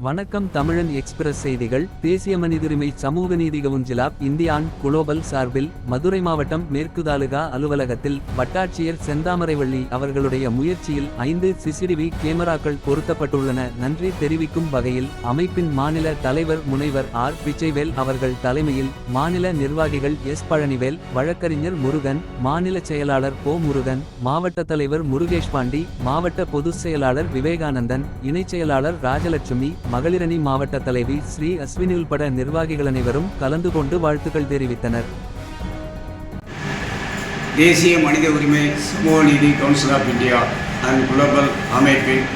வணக்கம் தமிழன் எக்ஸ்பிரஸ் செய்திகள். தேசிய மனிதுரிமை சமூக நீதி கவுன்சிலாப் இந்தியான் குளோபல் சார்பில் மதுரை மாவட்டம் மேற்கு தாலுகா அலுவலகத்தில் வட்டாட்சியர் செந்தாமரைவள்ளி அவர்களுடைய முயற்சியில் ஐந்து சிசிடிவி கேமராக்கள் பொருத்தப்பட்டுள்ளன. நன்றி தெரிவிக்கும் வகையில் அமைப்பின் மாநில தலைவர் முனைவர் ஆர். பிச்சைவேல் அவர்கள் தலைமையில் மாநில நிர்வாகிகள் எஸ். பழனிவேல் வழக்கறிஞர் முருகன் மாநில செயலாளர் போ முருகன் மாவட்ட தலைவர் முருகேஷ் பாண்டி மாவட்ட பொதுச் செயலாளர் விவேகானந்தன் இணைச் செயலாளர் ராஜலட்சுமி மகளிரணி மாவட்ட தலைவி ஸ்ரீ அஸ்வினி உள்பட நிர்வாகிகள் அனைவரும் கலந்து கொண்டு வாழ்த்துக்கள் தெரிவித்தனர். தேசிய மனித உரிமை சமூக நீதி council of India and global அமைப்பின்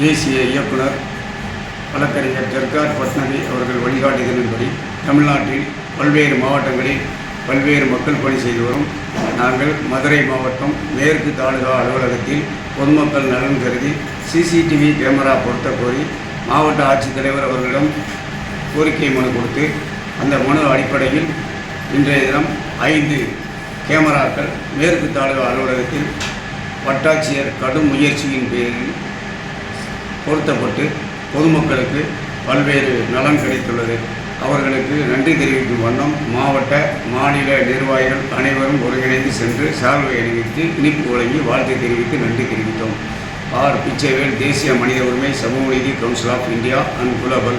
தேசிய இயக்குனர் வழக்கறிஞர் ஜர்கார் பட்னவி அவர்கள் வழிகாட்டுதலின்படி தமிழ்நாட்டில் பல்வேறு மாவட்டங்களில் பல்வேறு மக்கள் பணி செய்து வரும். நாங்கள் மதுரை மாவட்டம் மேற்கு தாலுகா அலுவலகத்தில் பொதுமக்கள் நலன் கருதி சிசிடிவி கேமரா பொருத்த கோரி மாவட்ட ஆட்சித்தலைவர் அவர்களிடம் கோரிக்கை மனு கொடுத்து அந்த மனு அடிப்படையில் இன்றைய தினம் ஐந்து கேமராக்கள் மேற்கு தாலுகா அலுவலகத்தில் வட்டாட்சியர் கடும் முயற்சியின் பேரில் பொருத்தப்பட்டு பொதுமக்களுக்கு பல்வேறு நலன் கிடைத்துள்ளது. அவர்களுக்கு நன்றி தெரிவிக்கும் வண்ணம் மாவட்ட மாநில நிர்வாகிகள் அனைவரும் ஒருங்கிணைந்து சென்று சார்பை அணிவித்து இனிப்பு வழங்கி வாழ்த்து தெரிவித்து நன்றி தெரிவித்தோம். ஆர் தேசிய மனித உரிமை சமூக நீதி council of India and global